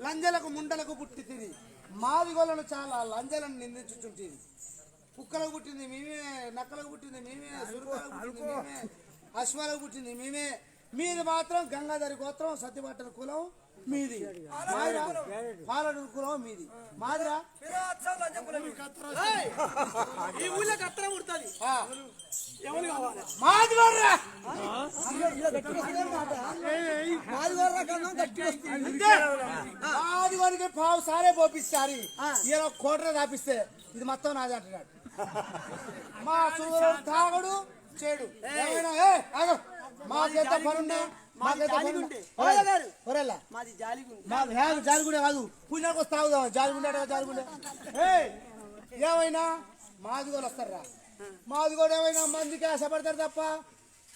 లంజలకు ముండలకు పుట్టి తిని మాదిగోళ్ళను చాలా లంజలను నిందించుచుంటుంది కుక్కలకు పుట్టింది మేమే నక్కలకు పుట్టింది మేమే సురుకలకు పుట్టింది మేమే అశ్వాలకు పుట్టింది మేమే. మీది మాత్రం గంగాధరి గోత్రం సత్యభట్టల కులం. మీది. మాదిరా పాలడు కులం మీది. మాదిరా? ఈ ఊళ్ళో కత్తరం ఉడుతుంది ఎవరు కావాలి? కన్నా పావు సారే పోపిస్తారు. ఈయన కోటర రాపిస్తే ఇది మొత్తం నాది అంటున్నాడు. మా సూర్యుడు తాగడు చేడు. ఏమైనా? ఆగు. మాకేంత పనున్నా మాది జాలిగుండే. కాదు. పుణ్యానికి వస్తే తాగుదాం జాలిగుండే జాలిగుండే. ఏమైనా? మాది కూడా వస్తారా? మాది కూడా ఏమైనా? మందికి ఆశపడతారు తప్ప.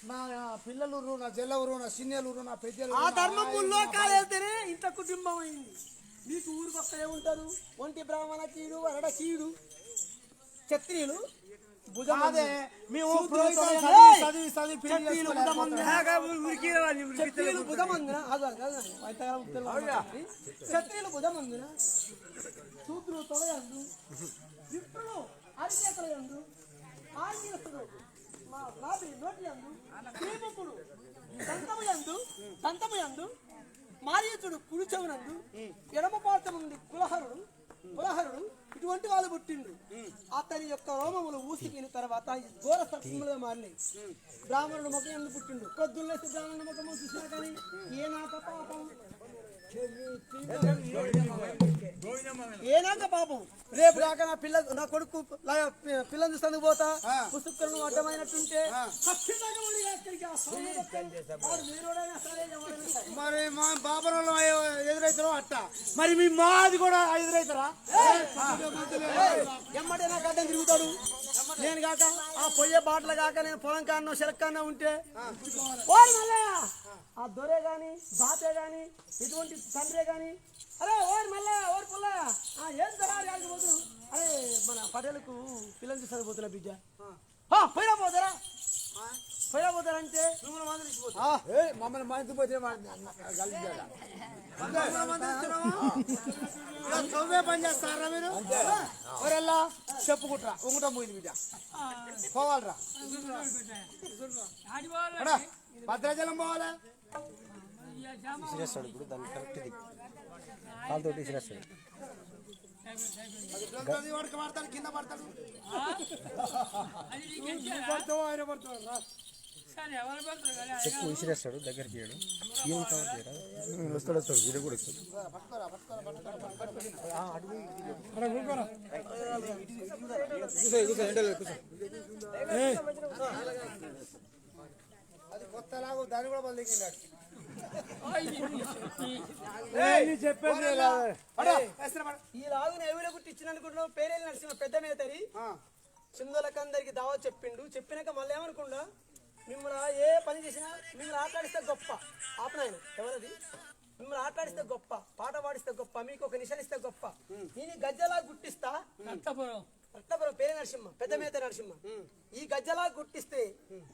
నా పిల్లలు నా చెల్లెలు నా సిన్నెలు నా పెద్దలు ఆ ధర్మం ముల్లోకాలు వెళ్తేనే ఇంత కుటుంబం అయింది మీకు ఊరికి వస్తే ఏముంటారు ఒంటి బ్రాహ్మణ కీడు వరడ కీడు క్షత్రియులు అదే మేము క్షత్రియులు. బుధమందున క్షత్రియులు బుధమందున ఆగు, ఆగు, ఆగు. వైతకాలం ఉత్తరం క్షత్రియులు బుధమందున శూద్రులు తొలయందు విప్రులు అరిచేతలయందు ఆంగిరసుడు మా నాభి నోటి యందు శ్రీముఖుడు దంతము యందు దంతము యందు మారీచుడు కుడి చెవునందు ఎడమ పార్శ్వం నుండి కులహరుడు. కులహరుడు ఇటువంటి వాళ్ళు పుట్టిండు అతని యొక్క రోమములు ఊసికిన తర్వాత ఘోర సత్యములుగా మారినాయి. బ్రాహ్మణుడు ముఖం పుట్టిండు. కొద్దులేసి బ్రాహ్మణుడు ముఖము చూసినా కానీ ఏనాక పాపం. ఏనాక పాపం? రేపు కాక నా పిల్ల నా కొడుకు పిల్లని చూస్తానికి పోతా? పుస్తకాలను అడ్డమైనట్టుంటే. మరి మా బాబరంలో ఎదురైతారో అట్ట. మరి మీ మాది కూడా ఎదురైతారా? ఎమ్మటే నాకు అడ్డం తిరుగుతాడు. నేను కాక ఆ పొయ్యే బాటలు కాక నేను పొలం కానో శిలక్కన్నా ఉంటే? మల్లయ్య! ఆ దొరే గాని బాతే గాని ఇటువంటి తండ్రే గాని అరే ఓరి మల్లయ్య ఓరి ఆ, ఏం దొరాలి ఆగిపోతున్నారు అరే మన పటేలకు పిల్లలు చూసారు పోతున్నా బిడ్డ. పోయినా పోతారా? పోయినా పోతారంటే? మమ్మల్ని మంచి పోతే చదువే పని చేస్తారా మీరు? ఎవరెల్లా చెప్పుకుంటారా ఉంగుటా పోయింది బిడ్డ. పోవాలరా. భద్రాచలం పోవాలా? విసిరేస్తాడు ఇప్పుడు దాన్ని కరెక్ట్ దిగు కాలుతోటి విసిరేస్తాడు ఎక్కువ విసిరేస్తాడు దగ్గరికి వేయడు ఏం కావాలి వస్తాడు వస్తాడు వీడు కూడా వస్తాడు. అడుగు లాగు దాన్ని కూడా బదిలికిండాడు ఈ లాగుని ఎవరు గుట్టిచ్చిన అనుకుంటున్నావు పేరేళ్ళు నడిచిన పెద్ద మేతరి. సింధులకందరికి దావా చెప్పిండు. చెప్పినాక మళ్ళీ ఏమనుకుండా మిమ్మల్ని ఏ పని చేసినా మిమ్మల్ని ఆటలాడిస్తే గొప్ప. ఆపనాయన ఎవరది? మిమ్మల్ని ఆటలాడిస్తే గొప్ప. పాట పాడిస్తే గొప్ప. మీకు ఒక నిశానిస్తే గొప్ప. నేను గజ్జలా గుట్టిస్తా రక్తపురం పేరే నరసింహ పెద్ద మేత నరసింహ. ఈ గజ్జలా గుట్టిస్తే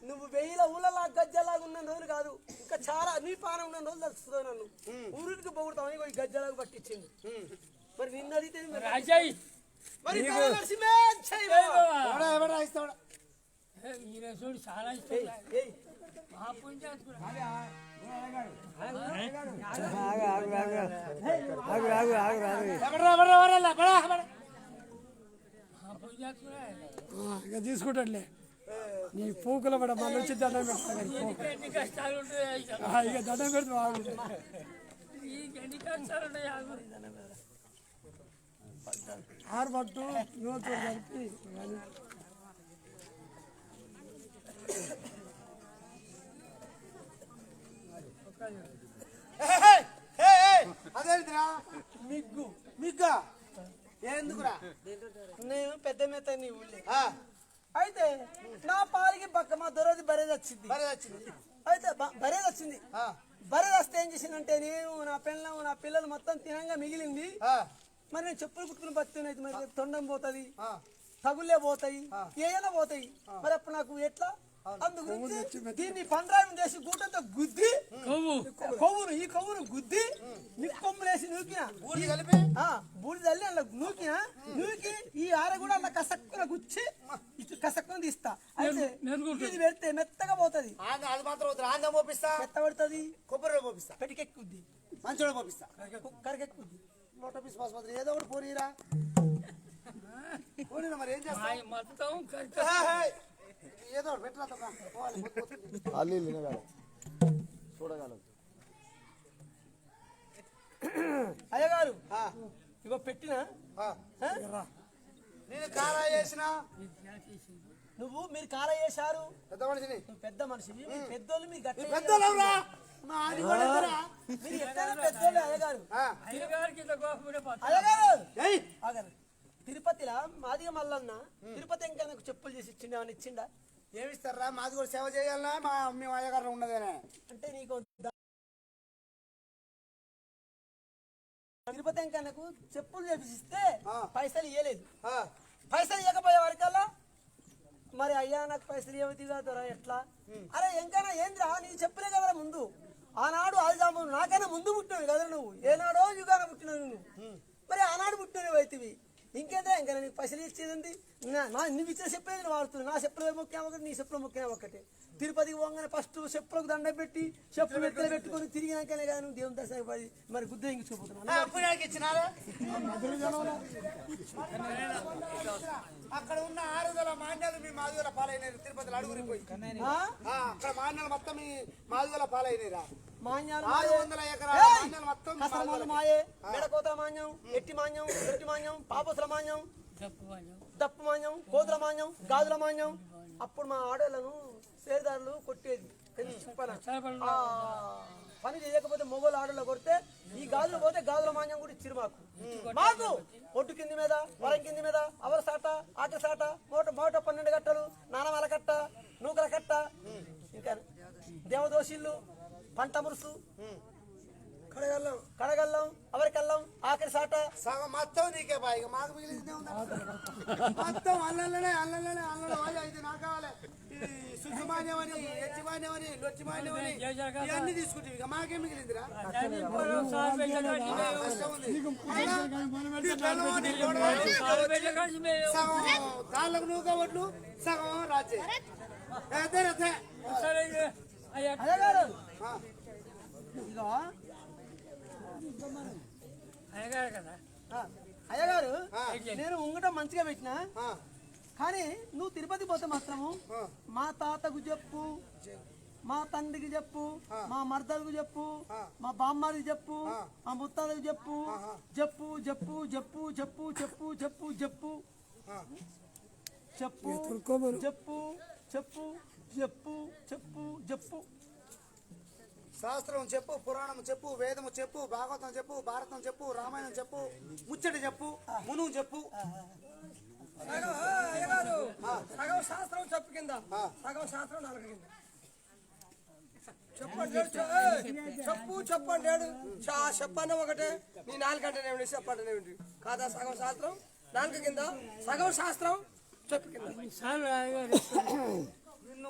నువ్వు వెయ్యిల ఊళ్ళలా గజ్జలాగా ఉన్న రోజులు కాదు ఇంకా చాలా నీ పాన ఉన్న రోజులు తెలుస్తుంది నన్ను. ఊరికి పొగుడతామని ఈ గజ్జలాగా పట్టించింది మరి నిన్న అడిగితే మరి- నరసింహే చాలా ఇష్టం ఏయ్, మా పుణ్యాత్ముడు. ఎవడా ఎవడా ఎవరా బడా బడా మా పుణ్యాత్ముడే. ఇక తీసుకుంటాడులే నీ పూకుల పడ మళ్ళీ వచ్చి దండం పెడతాడు నీకు ఎన్ని కష్టాలు ఉంటాయో ఇక. ఆ, ఇక దండం పెడుతూ ఆగు నీకు ఎన్ని కష్టాలు ఉంటాయో ఆగు. ఆరు పట్టు యువత కలిపి అది అదేంటిరా మిగ్గు మిగ్గా ఎందుకురా? నేను పెద్ద మేత నీ ఊళ్ళే. ఆ, అయితే నా పాలికి పక్క మా దొరది బరేది వచ్చింది. మరి వచ్చింది. అయితే బరేది వచ్చింది. ఆ, బరేది వస్తే ఏం చేసిందంటే నేను నా పిల్లలు నా పిల్లలు మొత్తం తినంగా మిగిలింది. ఆ, మరి నేను చెప్పులు కుట్టుకుని బతున్నాయి మరి తొండం పోతుంది ఆ. తగులే పోతాయి ఏదైనా పోతాయి. మరి అప్పుడు నాకు ఎట్లా? అందు గురించి దీన్ని పండ్రాయం చేసి గూటంతో గుద్ది కొవ్వు. కొవ్వును ఈ కొవ్వును గుద్ది నిక్కొమ్ములేసి నూకిన. ఊరి నూకిన నూకి ఈ ఆర కూడా అలా కసక్కున గుచ్చి ఇటు కసక్కున తీస్తా. అయితే. ఇది పెడితే మెత్తగా పోతది. అది మాత్రం ఆంధ్ర పోపిస్తా. మెత్త పడుతుంది. కొబ్బరిలో పోపిస్తా. పెటికెక్కుద్ది. మంచోడు పోపిస్తా. కరకెక్కుద్ది నూట పీస్ ఆసుపత్రి ఏదో ఒకటి పోనీరా. పోనీరా మరి ఏం చేస్తా ఏదో ఒకటి పెట్టరా. అల్లి వినగలరు చూడగలరు అయ్యగారు ఆ, ఇగో పెట్టిన? నేను కారా చేసిన? నువ్వు మీరు కాల చేశారు? పెద్ద మనిషిని. నువ్వు పెద్ద మనిషివి. మీ పెద్దోళ్ళు మీరు గట్ట? మీరు పెద్దోళ్ళు తిరుపతిలా మాదిగ మల్లన్న తిరుపతి ఇంకా నాకు చెప్పులు చేసి ఇచ్చిండు ఏమన్నా ఇచ్చిండా? ఏమిస్తారా? మాది కూడా సేవ చేయాలనా? మా మేము అయ్యగారు ఉన్నదేనే. అంటే నీకు తిరుపతి ఇంకా నాకు చెప్పులు చేపిస్తే ఆ. పైసలు ఇవ్వలేదు ఆ, పైసలు ఇవ్వకపోయే వరకల్లా మరి అయ్యా నాకు పైసలు ఇవ్వదిగా దొర ఎట్లా? అరే ఎంకైనా ఏంద్రా? నీ చెప్పులే కదరా ముందు. ఆనాడు ఆల్జాము నాకైనా ముందు పుట్టినవి కదా నువ్వు. ఏనాడో యుగాన పుట్టినవి నువ్వు. మరి ఆనాడు పుట్టినవి అవుతుంది ఇంకేంద్రా ఇంకా నీకు పైసలు ఇచ్చేది ఉంది నా- నా నువ్వు ఇచ్చిన చెప్పులే నేను వాడుతుంది నా చెప్పులు ముఖ్యం ఒకటి నీ చెప్పులు ముఖ్యం ఒకటి. తిరుపతికి పోగానే ఫస్ట్ చెప్పులకు దండ పెట్టి చెప్పులు మెత్తలు పెట్టుకొని తిరిగినాకనే కదా నువ్వు దేవుని దర్శనం పడి మరి గుద్ద నాకు ఇచ్చినారా? అక్కడ ఉన్న ఆరు వందల మాన్యాలు మీ మాదిగల పాలైనారు తిరుపతిలో అడుగురిపోయి ఆ? ఆ, అక్కడ మాన్యాలు మొత్తం మీ మాదిగల పాలైనరా మాన్యాలు ఆరు. వందల ఎకరాల! మాన్యాలు మొత్తం మీ కసరమాలు మాదిగలకే. మాయే మెడకోత మాన్యం ఎట్టి మాన్యం ఎట్టి మాన్యం పాపసుల మాన్యం దప్పు మాన్యం కోతుల మాన్యం గాజుల మాన్యం అప్పుడు మా ఆడోళ్ళను సేరుదారులు కొట్టేది పని చేయకపోతే మొగోలు ఆడోళ్ళు కొడితే ఈ గాజులు పోతే గాజుల మాన్యం కూడా ఇచ్చిరు మాకు. మాకు ఒడ్డు కింది మీద వరం కింది మీద అవల సాట ఆకలి సాట మోట మోట పన్నెండు గట్టలు నానమాల కట్ట నూకల కట్ట. ఇంకా దేవదోషిల్లు పంట మురుసు కడగల్లం కడగల్లం ఆఖరి సాట. సగం మొత్తం నీకే బా ఇక మాకు మిగిలిందే ఉంది మొత్తం అల్లలనే అల్లలనే అల్లల వాళ్ళు ఇది నాకు కావాలి. సుజమాన్యం అని యజమాన్యం అని లొచ్చిమాన్యం అని ఇవన్నీ తీసుకుంటే ఇక మాకేం మిగిలిందిరా? సగం దాళ్ళకు నువ్వు కాబట్టి సగం రాజే అదే అదే. అయ్యా. ఇదిగో అయ్యగారు కదా. నేను ఉంగటం మంచిగా పెట్టినా? కానీ నువ్వు తిరుపతి పోతే మాత్రము. మా తాతకు చెప్పు మా తండ్రికి చెప్పు మా మర్దలకు చెప్పు మా బామ్మకి చెప్పు మా ముత్తాలకు చెప్పు చెప్పు చెప్పు చెప్పు చెప్పు చెప్పు చెప్పు చెప్పు. చెప్పు చెప్పు చెప్పు చెప్పు చెప్పు చెప్పు. శాస్త్రం చెప్పు పురాణం చెప్పు వేదము చెప్పు భాగవతం చెప్పు భారతం చెప్పు రామాయణం చెప్పు ముచ్చట చెప్పు మునువు చెప్పు. సగం శాస్త్రం చెప్పు కింద. సగం శాస్త్రం నాలుగు కింద. చెప్పండి చెప్పు చెప్పండి చెప్పండి ఒకటే. నీ నాలుగు అంటే ఏమిటి? చెప్పండి ఏమిటి? కాదా సగం శాస్త్రం? నాలుగు కింద. సగం శాస్త్రం? చెప్పు కింద.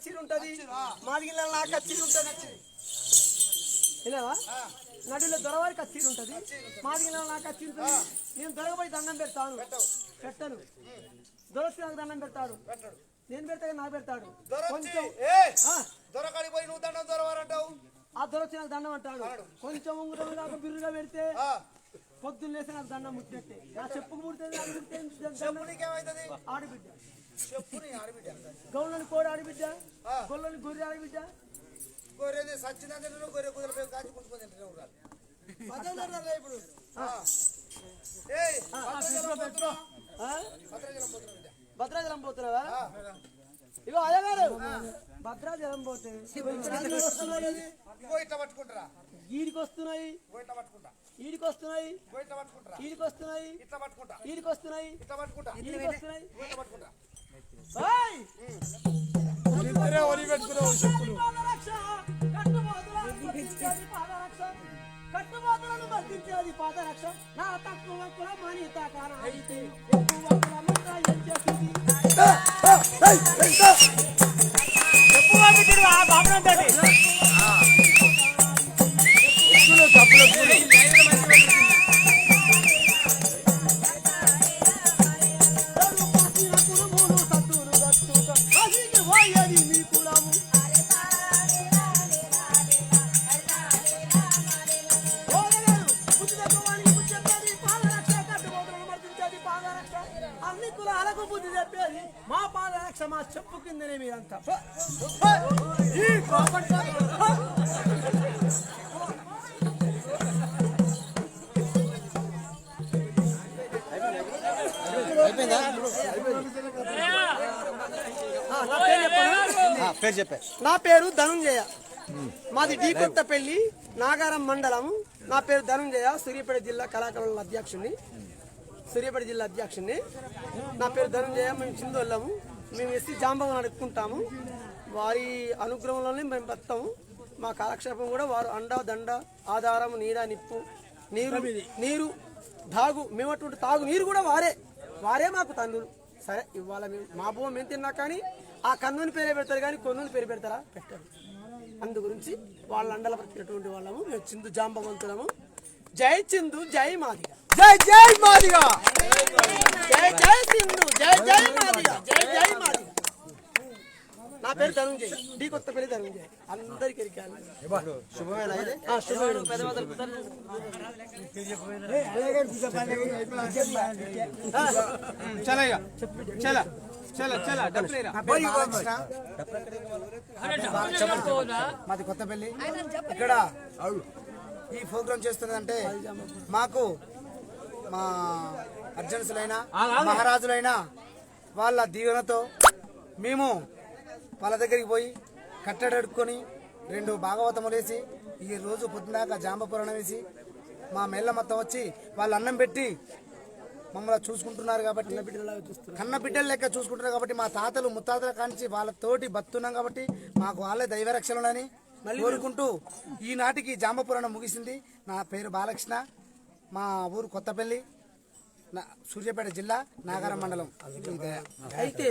కచ్చీరు ఉంటది. మాదిగిల నా కచ్చీరు ఉంటది. విన్నావా? నడుల దొరవారి కచ్చీరు ఉంటది. మాదిగిల నా కచ్చీరు ఉంటది. నేను దొరకపోయి దండం పెడతాను. పెట్టను. దొరొచ్చి నాకు దండం పెడతాడు. నేను పెడతా నాకు పెడతాడు. కొంచెం పోయి నువ్వు దండం దొరవారంటావు? ఆ దొరొచ్చి నాకు దండం అంటాడు. కొంచెం ఉంగరం నాకు బిర్రుగా పెడితే పొద్దున్న లేసి నాకు దండం ముట్టినట్టే నా చెప్పుకు ముడితే ఆడబిడ్డ. గౌళ్ళని కోడి ఆడబిడ్డ గొల్లని గొర్రె ఆడబిడ్డ గొర్రెది సచ్చినందులో గొర్రె కుదరపై కాచి ఇప్పుడు? భద్రాచలం పోతున్నావా ఇగో అదే గారు. భద్రాచలం పోతే ఈడికి వస్తున్నాయి. ఈడికి వస్తున్నాయి. ఈడికి వస్తున్నాయి. ఈడికి పెట్టుకున్నావు చెప్పులు పాదరక్ష, బంధించేది పాదరక్ష. నా తక్కువ కుల మనిత కాన అయితే ఎక్కువ కులమంత ఏం చేసింది? నా పేరు చెప్పనా? పేరు చెప్పే. నా పేరు ధనుంజయ. మాది డి కొత్తపల్లి నాగారం మండలం. నా పేరు ధనుంజయ సూర్యాపేట జిల్లా కళాకారుల అధ్యక్షుడిని సూర్యాపేట జిల్లా అధ్యక్షుడిని నా పేరు ధనుంజయ మేము చిందోళ్ళము మేము ఎస్సీ జాంబవం అడుక్కుంటాము వారి అనుగ్రహంలోనే మేము బతాము మా కాలక్షేపం కూడా వారు అండ దండ ఆధారం నీడ నిప్పు నీరు నీరు తాగు మేము అటువంటి తాగు నీరు కూడా వారే. వారే మాకు తండ్రులు. సరే ఇవాళ మేము మా భూమి మేము తిన్నా కానీ ఆ కన్నుని పేరే పెడతారు కానీ కొన్నుని పేరు పెడతారా? పెట్టరు. అందు గురించి వాళ్ళ అండల పట్టినటువంటి వాళ్ళము మేము చిందు జాంబవంతులము. జై చిందు జై మాదిగ. జై జై మాదిగా! జై జై సింధు జై జై మాదిగ. జై జై మాదిగ. నా పేరు ధనుంజయ్. డి కొత్త పేరు ధనుంజయ్. అందరికి ఎరికాలి చల చల. చల చల. డబ్బులేరా మాది కొత్తపల్లి. ఇక్కడ ఈ ప్రోగ్రామ్ చేస్తున్నదంటే మాకు మా అర్జన్సులైన మహారాజులైన వాళ్ళ దీవెనతో మేము వాళ్ళ దగ్గరికి పోయి కట్టడడుక్కొని రెండు భాగవతములు వేసి ఈ రోజు పొద్దుదాకా జాంబ పురాణం వేసి మా మెల్ల మొత్తం వచ్చి వాళ్ళు అన్నం పెట్టి మమ్మల్ని చూసుకుంటున్నారు కాబట్టి కన్న బిడ్డలు లెక్క చూసుకుంటున్నారు కాబట్టి మా తాతలు ముత్తాతల కాంచి వాళ్ళతోటి బతున్నాం కాబట్టి మాకు వాళ్ళే దైవరక్షణలని కోరుకుంటూ ఈనాటికి జాంబపురాణం ముగిసింది. నా పేరు బాలకృష్ణ. మా ఊరు కొత్తపల్లి. సూర్యాపేట జిల్లా నాగారం మండలం. అయితే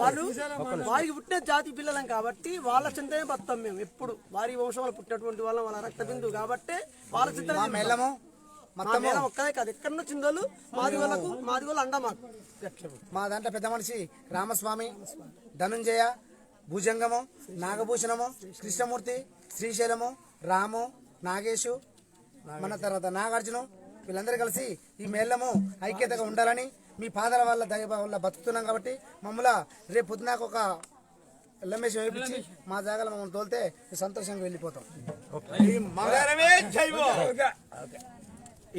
వాళ్ళు వారికి పుట్టిన జాతి పిల్లలం కాబట్టి వాళ్ళ చింతనే బతాం మేము ఎప్పుడు. వారి వంశంలో పుట్టినటువంటి వాళ్ళం వాళ్ళ రక్త బిందువు కాబట్టి వాళ్ళ మా చింతనే మెల్లము మా మొత్తము. మేళం ఒక్కదే కాదు ఎక్కడో చిందోళ్ళు మాది వాళ్ళకు మాది వాళ్ళు అండ మాకు. మా దాంట్లో పెద్ద మనిషి రామస్వామి ధనుంజయ భుజంగము నాగభూషణము కృష్ణమూర్తి శ్రీశైలము రాము నాగేశు మన తర్వాత నాగార్జును వీళ్ళందరూ కలిసి ఈ మేళము ఐక్యతగా ఉండాలని మీ పాదాల వల్ల దయ వల్ల బతుకుతున్నాం కాబట్టి మమ్మల్ని రేపు పొద్దునాక ఒక ఎల్లమేషం వేయించి మా జాగాలో మమ్మల్ని తోలితే సంతోషంగా వెళ్ళిపోతాం.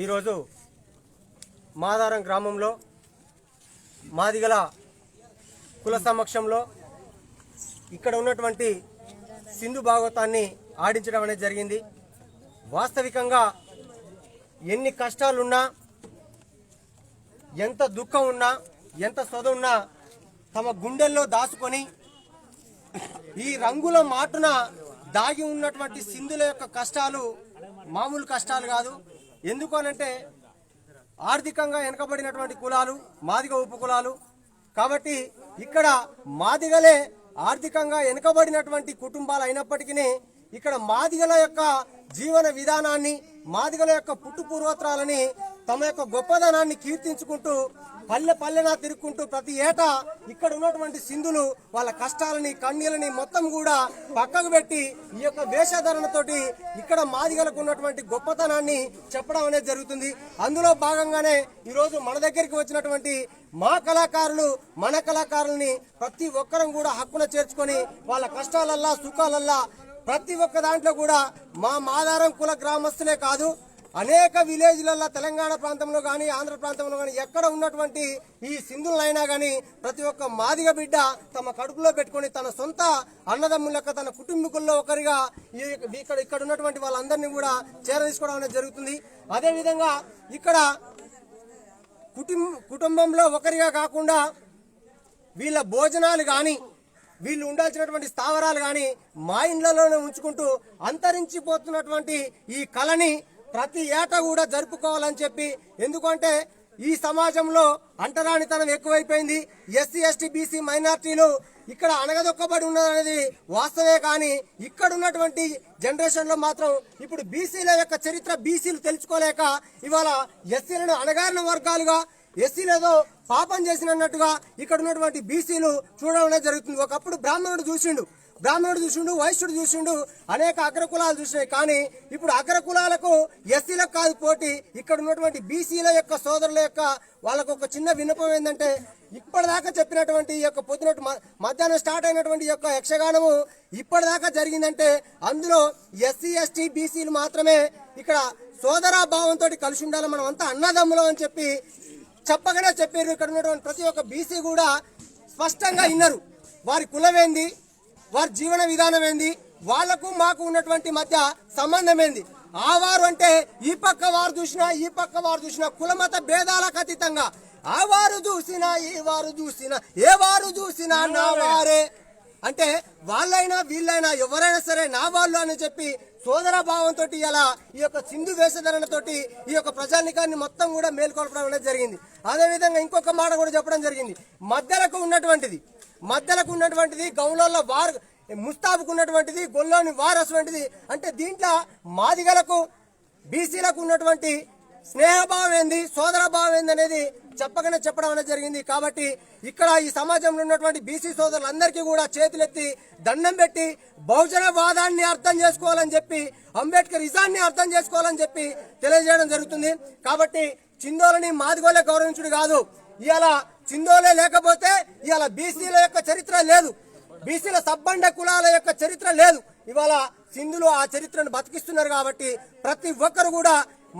ఈరోజు మాదారం గ్రామంలో మాదిగల కుల సమక్షంలో ఇక్కడ ఉన్నటువంటి సింధు భాగవతాన్ని ఆడించడం అనేది జరిగింది. వాస్తవికంగా ఎన్ని కష్టాలున్నా ఎంత దుఃఖం ఉన్నా ఎంత సొద ఉన్నా తమ గుండెల్లో దాచుకొని ఈ రంగుల మాటున దాగి ఉన్నటువంటి సింధుల యొక్క కష్టాలు మామూలు కష్టాలు కాదు. ఎందుకు అనంటే ఆర్థికంగా వెనకబడినటువంటి కులాలు మాదిగ ఉపకులాలు కాబట్టి ఇక్కడ మాదిగలే ఆర్థికంగా వెనుకబడినటువంటి కుటుంబాలు అయినప్పటికీ ఇక్కడ మాదిగల యొక్క జీవన విధానాన్ని మాదిగల యొక్క పుట్టు పూర్వత్రాలని తమ యొక్క గొప్పదనాన్ని కీర్తించుకుంటూ పల్లె పల్లెనా తిరుక్కుంటూ ప్రతి ఏటా ఇక్కడ ఉన్నటువంటి సింధులు వాళ్ళ కష్టాలని కన్నీలని మొత్తం కూడా పక్కకు పెట్టి ఈ యొక్క వేషధరణతోటి ఇక్కడ మాదిగలకు ఉన్నటువంటి గొప్పతనాన్ని చెప్పడం అనేది జరుగుతుంది. అందులో భాగంగానే ఈరోజు మన దగ్గరికి వచ్చినటువంటి మా కళాకారులు మన కళాకారుల్ని ప్రతి ఒక్కరం కూడా హక్కున చేర్చుకొని వాళ్ళ కష్టాలల్లా సుఖాలల్లా ప్రతి ఒక్క దాంట్లో కూడా మా మాదారం కుల గ్రామస్తులే కాదు అనేక విలేజ్లలో తెలంగాణ ప్రాంతంలో కానీ ఆంధ్ర ప్రాంతంలో కానీ ఎక్కడ ఉన్నటువంటి ఈ సింధులైనా కానీ ప్రతి ఒక్క మాదిగ బిడ్డ తమ కడుపులో పెట్టుకొని తన సొంత అన్నదమ్ములక తన కుటుంబీకుల్లో ఒకరిగా ఈ ఇక్కడ ఇక్కడ ఉన్నటువంటి వాళ్ళందరినీ కూడా చేరదీసుకోవడం అనేది జరుగుతుంది. అదేవిధంగా ఇక్కడ కుటుంబ కుటుంబంలో ఒకరిగా కాకుండా వీళ్ళ భోజనాలు కానీ వీళ్ళు ఉండాల్సినటువంటి స్థావరాలు కానీ మా ఇండ్లలోనే ఉంచుకుంటూ అంతరించిపోతున్నటువంటి ఈ కళని ప్రతి ఏటా కూడా జరుపుకోవాలని చెప్పి ఎందుకంటే ఈ సమాజంలో అంటరానితనం ఎక్కువైపోయింది. ఎస్సీ ఎస్టీ బీసీ మైనార్టీలు ఇక్కడ అణగదొక్కబడి ఉన్నదనేది వాస్తవే కానీ ఇక్కడ ఉన్నటువంటి జనరేషన్లో మాత్రం ఇప్పుడు బీసీల యొక్క చరిత్ర బీసీలు తెలుసుకోలేక ఇవాళ ఎస్సీలను అణగారిన వర్గాలుగా ఎస్సీలేదో పాపం చేసినట్టుగా ఇక్కడ ఉన్నటువంటి బీసీలు చూడడం జరుగుతుంది. ఒకప్పుడు బ్రాహ్మణుడు చూసిండు. బ్రాహ్మణుడు చూసిండు వైశ్యుడు చూసిండు అనేక అగ్రకులాలు చూసినాయి. కానీ ఇప్పుడు అగ్రకులాలకు ఎస్సీలకు కాదు పోటీ. ఇక్కడ ఉన్నటువంటి బీసీల యొక్క సోదరుల యొక్క వాళ్ళకు ఒక చిన్న విన్నపం ఏంటంటే ఇప్పటిదాకా చెప్పినటువంటి ఈ యొక్క పొద్దున మధ్యాహ్నం స్టార్ట్ అయినటువంటి యొక్క యక్షగానము ఇప్పటిదాకా జరిగిందంటే అందులో ఎస్సీ ఎస్టీ బీసీలు మాత్రమే ఇక్కడ సోదరా భావంతో కలిసి ఉండాలి. మనం అంతా అన్నదమ్ములం అని చెప్పి చెప్పగానే చెప్పారు ఇక్కడ ఉన్నటువంటి ప్రతి ఒక్క బీసీ కూడా స్పష్టంగా విన్నారు. వారి కులమేంది? వారి జీవన విధానం ఏంది? వాళ్ళకు మాకు ఉన్నటువంటి మధ్య సంబంధం ఏంది? ఆ వారు అంటే ఈ పక్క వారు చూసినా ఈ పక్క వారు చూసినా కులమత భేదాలకు అతీతంగా. ఆ వారు చూసినా ఈ వారు చూసినా ఏ వారు చూసినా నా వారే. అంటే వాళ్ళైనా వీళ్ళైనా ఎవరైనా సరే నా వాళ్ళు అని చెప్పి సోదర భావంతో ఇలా ఈ యొక్క సింధు వేషధరణతోటి ఈ యొక్క ప్రజానికాన్ని మొత్తం కూడా మేల్కొల్పడం అనేది జరిగింది. అదేవిధంగా ఇంకొక మాట కూడా చెప్పడం జరిగింది. మధ్యలకు ఉన్నటువంటిది మధ్యలకు ఉన్నటువంటిది గౌలోళ్ళ వారు ముస్తాబుకు ఉన్నటువంటిది గొల్లోని వారసు వంటిది. అంటే దీంట్లో మాదిగలకు బీసీలకు ఉన్నటువంటి స్నేహభావం ఏంది సోదరభావం ఏంది అనేది చెప్పగానే చెప్పడం అనేది జరిగింది. కాబట్టి ఇక్కడ ఈ సమాజంలో ఉన్నటువంటి బీసీ సోదరులందరికీ కూడా చేతులెత్తి దండం పెట్టి బహుజన వాదాన్ని అర్థం చేసుకోవాలని చెప్పి అంబేద్కర్ ఇజాన్ని అర్థం చేసుకోవాలని చెప్పి తెలియజేయడం జరుగుతుంది. కాబట్టి చిందోలని మాదిగోలే గౌరవించుడు కాదు. ఇవాళ చిందోలే లేకపోతే ఇవాళ బీసీల యొక్క చరిత్ర లేదు. బీసీల సబ్బండ కులాల యొక్క చరిత్ర లేదు. ఇవాళ సింధులు ఆ చరిత్రను బతికిస్తున్నారు కాబట్టి ప్రతి ఒక్కరు కూడా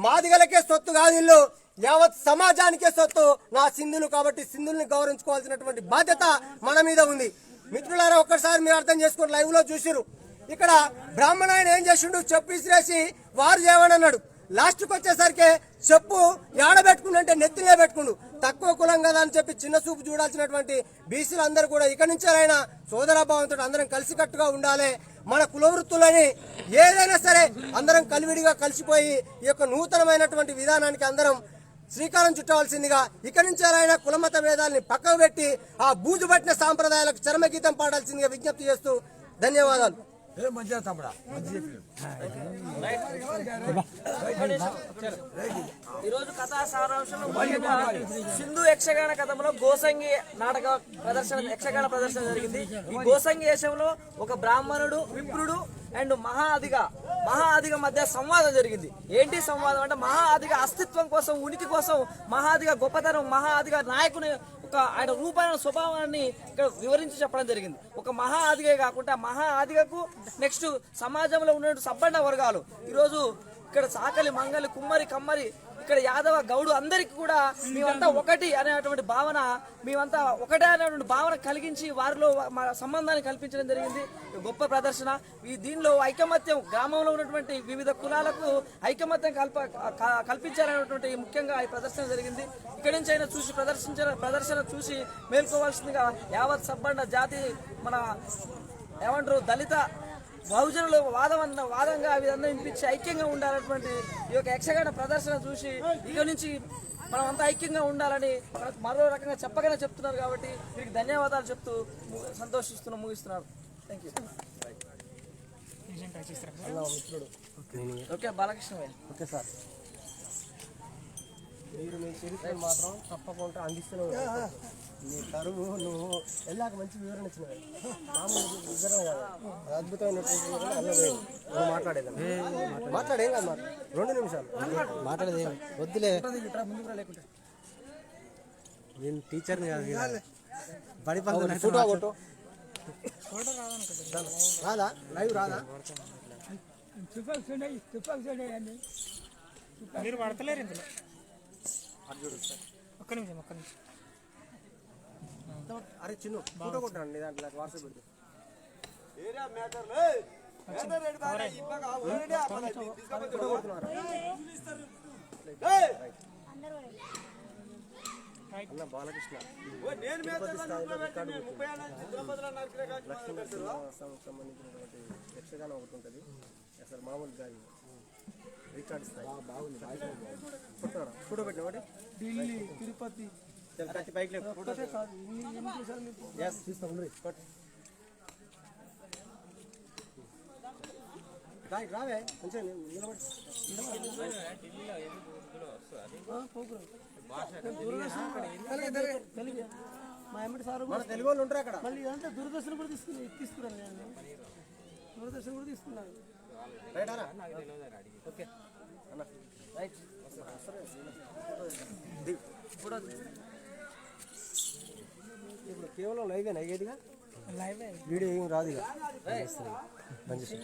మాదిగలకే సొత్తు కాదు ఇల్లు యావత్ సమాజానికే సొత్తు నా సింధులు కాబట్టి సింధుల్ని గౌరవించుకోవాల్సినటువంటి బాధ్యత మన మీద ఉంది. మిత్రులారా ఒక్కసారి మీరు అర్థం చేసుకుని లైవ్లో చూసిరు ఇక్కడ బ్రాహ్మణ ఆయన ఏం చేసిండు? చెప్పు ఇసిరేసి వారు చేయమన్నాడు అన్నాడు లాస్ట్కి వచ్చేసరికి చెప్పు ఏడబెట్టుకుంటే నెత్తినే పెట్టుకుండు. తక్కువ కులం కదా అని చెప్పి చిన్న చూపు చూడాల్సినటువంటి బీసీలు అందరూ కూడా ఇక నుంచేనైనా సోదరాభావంతో అందరం కలిసికట్టుగా ఉండాలి. మన కులవృత్తులని ఏదైనా సరే అందరం కలివిడిగా కలిసిపోయి ఈ యొక్క నూతనమైనటువంటి విధానానికి అందరం శ్రీకారం చుట్టవలసిందిగా ఇక నుంచి అయినా కులమత భేదాలని పక్కకు పెట్టి ఆ బూజు పట్టిన సాంప్రదాయాలకు చరమగీతం పాడాల్సిందిగా విజ్ఞప్తి చేస్తూ ధన్యవాదాలు. ఈ రోజు కథా సారాంశంలో సింధు యక్షగాన కథంలో గోసంగి నాటక ప్రదర్శన యక్షగాన ప్రదర్శన జరిగింది. ఈ గోసంగి వేషంలో ఒక బ్రాహ్మణుడు విప్రుడు అండ్ మహా అదిగ మహా అదిగ మధ్య సంవాదం జరిగింది. ఏంటి సంవాదం అంటే మహా అదిగ అస్తిత్వం కోసం ఉనికి కోసం మహా అదిగ గొప్పతనం మహా అదిగ నాయకుని ఒక ఆయన రూపాయన స్వభావాన్ని ఇక్కడ వివరించి చెప్పడం జరిగింది. ఒక మహా ఆదిగే కాకుండా మహా ఆదిగకు నెక్స్ట్ సమాజంలో ఉన్నటువంటి సబ్బండ వర్గాలు. ఈరోజు ఇక్కడ సాకలి మంగలి కుమ్మరి కమ్మరి ఇక్కడ యాదవ గౌడు అందరికి కూడా మేమంతా ఒకటి అనేటువంటి భావన మేమంతా ఒకటే అనేటువంటి భావన కలిగించి వారిలో మా సంబంధాన్ని కల్పించడం జరిగింది. గొప్ప ప్రదర్శన. ఈ దీనిలో ఐకమత్యం గ్రామంలో ఉన్నటువంటి వివిధ కులాలకు ఐకమత్యం కల్ప క- కల్పించాలనేటువంటి ముఖ్యంగా ఈ ప్రదర్శన జరిగింది. ఇక్కడి నుంచి అయినా చూసి ప్రదర్శించిన ప్రదర్శన చూసి మేల్కోవాల్సిందిగా యావత్ సబ్బండ జాతి మన ఏమంటారు దళిత బహుజనులు వాదం వాదంగా విధంగా వినిపించి ఐక్యంగా ఉండాలన్నటువంటి ఈ యొక్క యక్షగాన ప్రదర్శన చూసి ఇక నుంచి మనం అంతా ఐక్యంగా ఉండాలని మనకు మరో రకంగా చెప్పగానే చెప్తున్నారు కాబట్టి మీకు ధన్యవాదాలు చెప్తూ సంతోషిస్తున్నా ముగిస్తున్నారు. Thank you okay Balakrishna okay sir మీరు మీ చరిత్రను మాత్రం తప్పకుండా అందిస్తూనే నీ తరువు నువ్వు వెళ్ళాక మంచి వివరణ ఇచ్చినవి మామూలు వివరణ కాదు. అది అద్భుతమైనటువంటి నువ్వు మాట్లాడేం. కాదు మాట రెండు నిమిషాలు. మాట్లాడేది వద్దులే. నేను టీచర్ని కాదు బడి ఫోటో కొట్టు. రాదా లైవ్ రాదా మీరు పడతలేరు ఇందులో. ఒక్క నిమిషం ఒక్క నిమిషం. అరే చిన్న ఫోటో కొట్టాను దాంట్లో వాట్సాప్ పెడితే. అన్న బాలకృష్ణ. సంస్థకు సంబంధించినటువంటి యక్షగానం ఒకటి ఉంటుంది. అసలు మామూలు గారి రికార్డ్ స్థాయి. బాగుంది ఫోటో పెట్టిన ఒకటి? ఢిల్లీ తిరుపతి. చల్ పైకి ఫోటో ఎస్ రావే కొంచెం నిలబడి మా ఎమ్మటి సార్ మన తెలుగు వాళ్ళు ఉంటారు అక్కడ మళ్ళీ ఇదంతా దూరదర్శన్ కూడా తీసుకుని తీసుకున్నాను నేను దూరదర్శన్ కూడా తీసుకున్నాను రైట్ అన్న ఓకే. అన్న. రైట్. ఇప్పుడు కేవలం లైవ్ అయ్యేదిగా లైవ్ వీడియో ఏం రాదు ఇక. చేసి